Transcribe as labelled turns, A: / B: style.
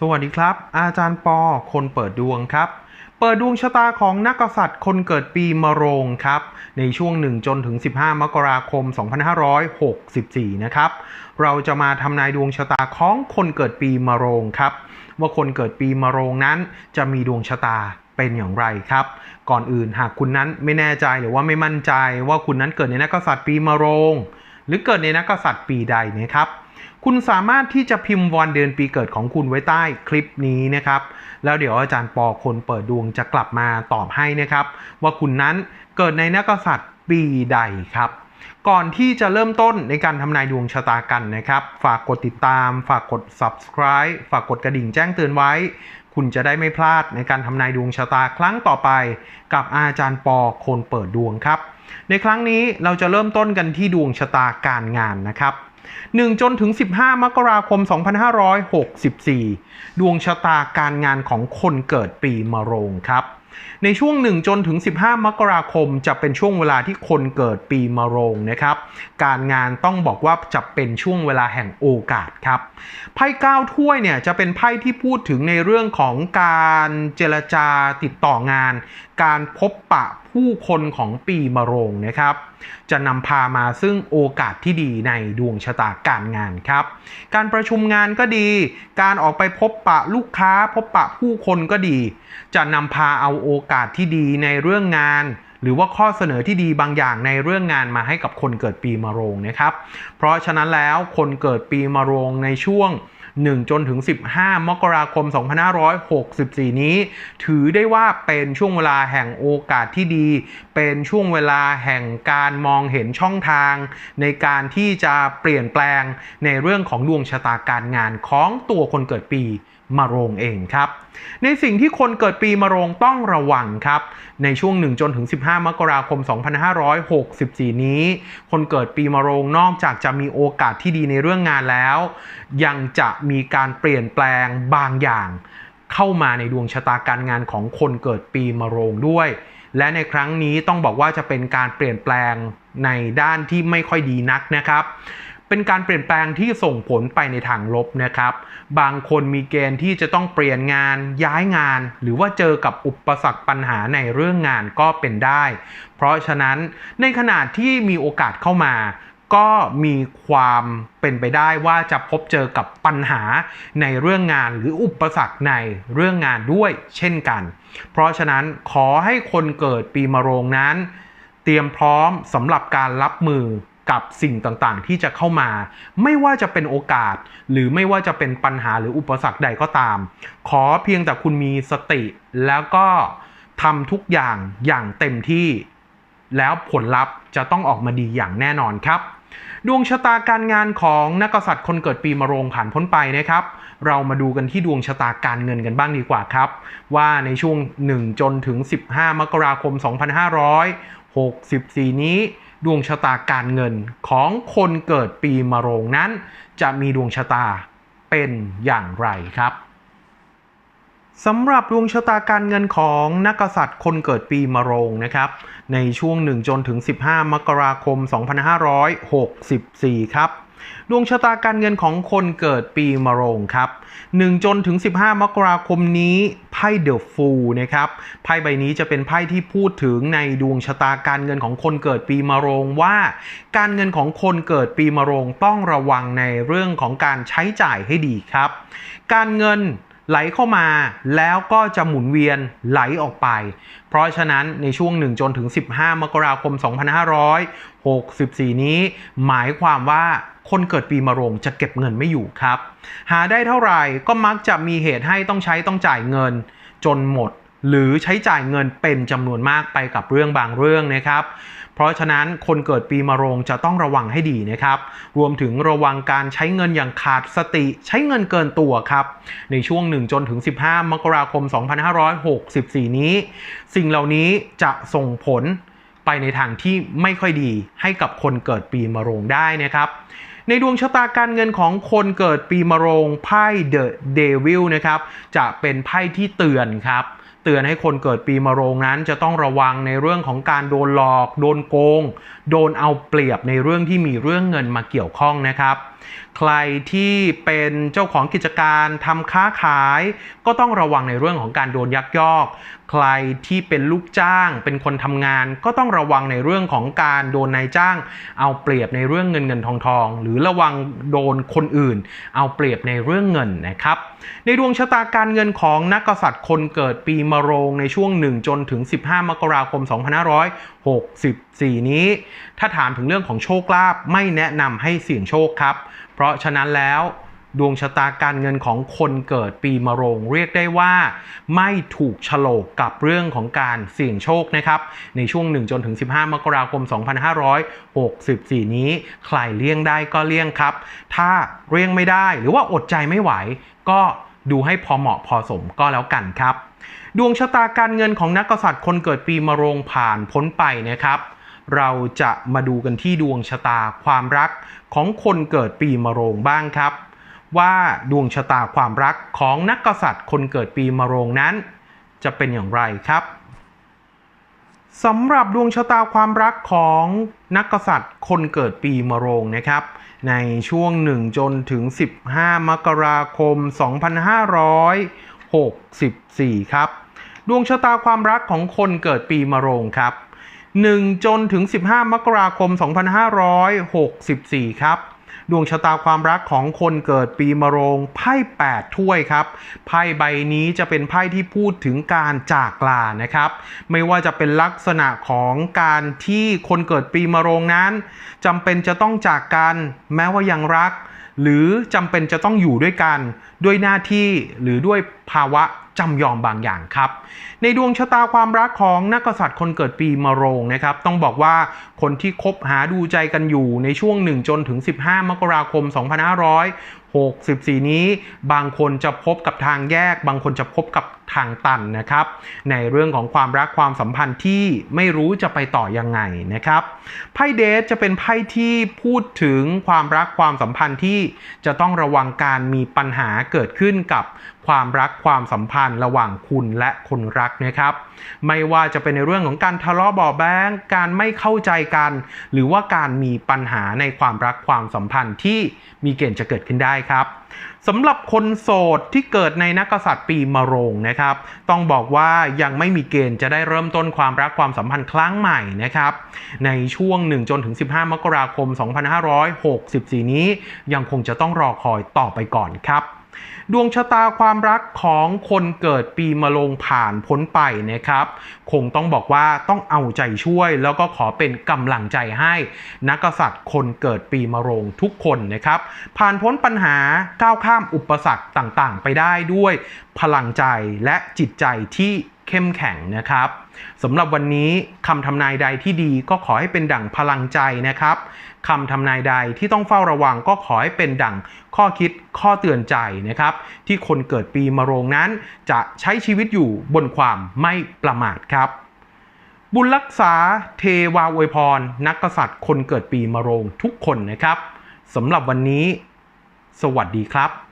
A: สวัสดีครับ อาจารย์ปอ คนเปิดดวงครับ เปิดดวงชะตาของนักกษัตริย์คนเกิดปีมะโรงครับ ในช่วง 1 จนถึง 15 มกราคม 2564 นะครับ เราจะมาทำนายดวงชะตาของคนเกิดปีมะโรงครับ ว่าคนเกิดปีมะโรงนั้นจะมีดวงชะตาเป็นอย่างไรครับ ก่อนอื่นหากคุณนั้นไม่แน่ใจหรือว่าไม่มั่นใจว่าคุณนั้นเกิดในนักกษัตริย์ปีมะโรง หรือเกิดในนักกษัตริย์ปีใดนะครับ คุณสามารถที่จะพิมพ์วันเดือนปีเกิดของคุณไว้ใต้คลิปนี้นะครับ แล้วเดี๋ยวอาจารย์ปอคนเปิดดวงจะกลับมาตอบให้นะครับ ว่าคุณนั้นเกิดในนักษัตริย์ปีใดครับ ก่อนที่จะเริ่มต้นในการทำนายดวงชะตากันนะครับ ฝากกดติดตาม ฝากกด subscribe ฝากกดกระดิ่งแจ้งเตือนไว้ คุณจะได้ไม่พลาดในการทำนายดวงชะตาครั้งต่อไป กับอาจารย์ปอคนเปิดดวงครับ ในครั้งนี้เราจะเริ่มต้นกันที่ดวงชะตาการงานนะครับ 1 จนถึง 15 มกราคม 2564 ดวงชะตาการงานของคนเกิดปีมะโรงครับ ในช่วง 1 จนถึง 15 มกราคม จะเป็นช่วงเวลาที่คนเกิดปีมะโรงนะครับ การงานต้องบอกว่าจะเป็นช่วงเวลาแห่งโอกาสครับ ไพ่ก้าวถ้วยเนี่ยจะเป็นไพ่ที่พูดถึงในเรื่องของการเจรจาติดต่องาน การพบปะผู้คนของปีมะโรงนะครับ จะนำพามาซึ่งโอกาสที่ดีในดวงชะตาการงานครับ การประชุมงานก็ดี การออกไปพบปะลูกค้า พบปะผู้คนก็ดี จะนำพาเอาโอกาสที่ดีในเรื่องงานหรือว่าข้อเสนอที่ดีบางอย่างในเรื่องงานมาให้กับคนเกิดปีมะโรงนะครับ เพราะฉะนั้นแล้วคนเกิดปีมะโรงในช่วง 1 จนถึง 15 มกราคม 2564 นี้ ถือได้ว่าเป็นช่วงเวลาแห่งโอกาสที่ดี เป็นช่วงเวลาแห่งการมองเห็นช่องทาง ในการที่จะเปลี่ยนแปลงในเรื่องของดวงชะตาการงานของตัวคนเกิดปี มะโรงเองครับ ในสิ่งที่คนเกิดปีมะโรงต้องระวังครับ ในช่วง 1 จนถึง 15 มกราคม 2564 นี้ คนเกิดปีมะโรงนอกจากจะมีโอกาสที่ดีในเรื่องงานแล้ว ยังจะมีการเปลี่ยนแปลงบางอย่าง เข้ามาในดวงชะตาการงานของคนเกิดปีมะโรงด้วย และในครั้งนี้ต้องบอกว่าจะเป็นการเปลี่ยนแปลงในด้านที่ไม่ค่อยดีนักนะครับ เป็นการเปลี่ยนแปลงที่ส่งผลไปในทางลบนะครับ บางคนมีเกณฑ์ที่จะต้องเปลี่ยนงานย้ายงาน หรือว่าเจอกับอุปสรรคปัญหาในเรื่องงานก็เป็นได้ เพราะฉะนั้นในขณะที่มีโอกาสเข้ามาก็มีความเป็นไปได้ว่าจะพบเจอกับปัญหาในเรื่องงานหรืออุปสรรคในเรื่องงานด้วยเช่นกัน เพราะฉะนั้นขอให้คนเกิดปีมะโรงนั้น เตรียมพร้อมสำหรับการรับมือ กับสิ่งต่างๆ ที่จะเข้ามา ไม่ว่าจะเป็นโอกาส หรือไม่ว่าจะเป็นปัญหาหรืออุปสรรคใดก็ตาม ขอเพียงแต่คุณมีสติแล้วก็ทำทุกอย่างอย่างเต็มที่ แล้วผลลัพธ์จะต้องออกมาดีอย่างแน่นอนครับดวงชะตาการงานของนักกษัตริย์คนเกิดปีมะโรงผ่านพ้นไปนะครับ เรามาดูกันที่ดวงชะตาการเงินกันบ้างดีกว่าครับ ว่าในช่วง 1 จนถึง 15 มกราคม 2564 นี้ ดวงชะตาการเงินของคนเกิดปีมะโรงนั้น จะมีดวงชะตาเป็นอย่างไรครับสำหรับดวงชะตาการเงินของนักษัตริย์คนเกิดปีมะโรงนะครับ ในช่วง 1 จนถึง 15 มกราคม 2564 ครับ ดวงชะตาการเงินของคนเกิดปีมะโรงครับ 1 จนถึง 15 มกราคมนี้ไพ่เดอะฟูลนะครับไพ่ใบนี้จะเป็นไพ่ที่พูดถึงในดวงชะตาการเงินของคนเกิดปีมะโรงว่า การเงินของคนเกิดปีมะโรงต้องระวังในเรื่องของการใช้จ่ายให้ดีครับ การเงิน ไหลเข้ามาแล้วก็จะหมุนเวียนไหลออกไป เพราะฉะนั้นในช่วง 1 จนถึง 15 มกราคม 2564 นี้ หมายความว่าคนเกิดปีมะโรงจะเก็บเงินไม่อยู่ครับ หาได้เท่าไหร่ก็มักจะมีเหตุให้ต้องใช้ต้องจ่ายเงิน จนหมด หรือใช้จ่ายเงินเป็นจำนวนมากไปกับเรื่องบางเรื่องนะครับ เพราะฉะนั้นคนเกิดปีมะโรงจะต้องระวังให้ดีนะครับ รวมถึงระวังการใช้เงินอย่างขาดสติ ใช้เงินเกินตัวครับ ในช่วง1จนถึง 15 มกราคม 2564 นี้ สิ่งเหล่านี้จะส่งผลไปในทางที่ไม่ค่อยดีให้กับคนเกิดปีมะโรงได้นะครับในดวงชะตาการเงินของคนเกิดปีมะโรงไพ่เดอะเดวิลนะครับ จะเป็นไพ่ที่เตือนครับ เตือนให้คนเกิดปีมะโรงนั้นจะต้องระวังในเรื่องของการโดนหลอก โดนโกง โดนเอาเปรียบในเรื่องที่มีเรื่องเงินมาเกี่ยวข้องนะครับใครที่เป็นเจ้าของกิจการทำค้าขาย ก็ต้องระวังในเรื่องของการโดนยักยอก ใครที่เป็นลูกจ้าง เป็นคนทำงาน ก็ต้องระวังในเรื่องของการโดนนายจ้าง เอาเปรียบในเรื่องเงินเงินทองทอง หรือระวังโดนคนอื่น เอาเปรียบในเรื่องเงินนะครับ ในดวงชะตาการเงินของนักกษัตริย์คนเกิดปีมะโรงในช่วง 1 จนถึง 15 มกราคม 64 นี้ ถ้าถามถึงเรื่องของโชคลาภไม่แนะนำให้เสี่ยงโชคครับ เพราะฉะนั้นแล้วดวงชะตาการเงินของคนเกิดปีมะโรงเรียกได้ว่า ไม่ถูกฉลกกับเรื่องของการเสี่ยงโชคนะครับ ในช่วง 1 จนถึง 15 มกราคม 2564 นี้ ใครเลี่ยงได้ก็เลี่ยงครับ ถ้าเลี่ยงไม่ได้หรือว่าอดใจไม่ไหว ก็ดูให้พอเหมาะพอสมก็แล้วกันครับ ดวงชะตาการเงินของนักกษัตริย์คนเกิดปีมะโรงผ่านพ้นไปนะครับ เราจะมาดูกันที่ดวงชะตาความรักของคนเกิดปีมะโรงบ้างครับ ว่าดวงชะตาความรักของนักกษัตริย์คนเกิดปีมะโรงนั้น จะเป็นอย่างไรครับสำหรับดวงชะตาความรักของนักกษัตริย์คนเกิดปีมะโรงนะครับ ในช่วง 1 จนถึง 15 มกราคม 2564ครับ ดวงชะตาความรักของคนเกิดปีมะโรงครับ 1 จนถึง 15 มกราคม 2564 ครับดวงชะตาความรักของคนเกิดปีมะโรงไพ่8ถ้วยครับไพ่ใบนี้จะเป็นไพ่ที่พูดถึงการจากลานะครับ ไม่ว่าจะเป็นลักษณะของการที่คนเกิดปีมะโรงนั้นจำเป็นจะต้องจากกัน แม้ว่ายังรัก หรือจำเป็นจะต้องอยู่ด้วยกันด้วยหน้าที่หรือด้วยภาวะจำยอมบางอย่างครับ ในดวงชะตาความรักของนักกษัตริย์คนเกิดปีมะโรงนะครับ ต้องบอกว่าคนที่คบหาดูใจกันอยู่ในช่วง 1 จนถึง 15 มกราคม 2564 นี้ บางคนจะพบกับทางแยก บางคนจะพบกับทางตันนะครับ ในเรื่องของความรักความสัมพันธ์ที่ไม่รู้จะไปต่อยังไงนะครับไพ่เดทจะเป็นไพ่ที่พูดถึงความรักความสัมพันธ์ที่จะต้องระวังการมีปัญหาเกิดขึ้นกับ ความรักความสัมพันธ์ระหว่างคุณและคนรักนะครับ ไม่ว่าจะเป็นในเรื่องของการทะเลาะเบาแบ้งการไม่เข้าใจกัน หรือว่าการมีปัญหาในความรักความสัมพันธ์ที่มีเกณฑ์จะเกิดขึ้นได้ครับสำหรับคนโสดที่เกิดในนักกษัตริย์ปีมะโรงนะครับ ต้องบอกว่ายังไม่มีเกณฑ์จะได้เริ่มต้นความรักความสัมพันธ์ครั้งใหม่นะครับ ในช่วง1จนถึง15 มกราคม 2564 นี้ยังคงจะต้องรอคอยต่อไปก่อนครับ ดวงชะตาความรักของคนเกิดปีมะโรงผ่านพ้นไปนะครับ คงต้องบอกว่าต้องเอาใจช่วย แล้วก็ขอเป็นกำลังใจให้นักษัตริย์คนเกิดปีมะโรงทุกคนนะครับ ผ่านพ้นปัญหาก้าวข้ามอุปสรรคต่างๆ ไปได้ด้วยพลังใจและจิตใจที่เข้มแข็งนะครับ สำหรับวันนี้คำทำนายใดที่ดีก็ขอให้เป็นดั่งพลังใจนะครับคำทำนายใดที่ต้องเฝ้าระวังก็ขอให้เป็นดั่งข้อคิดข้อเตือนใจนะครับ ที่คนเกิดปีมะโรงนั้น จะใช้ชีวิตอยู่บนความไม่ประมาทครับ บุญรักษาเทวาอวยพร นักกษัตริย์คนเกิดปีมะโรงทุกคนนะครับสำหรับวันนี้ สวัสดีครับ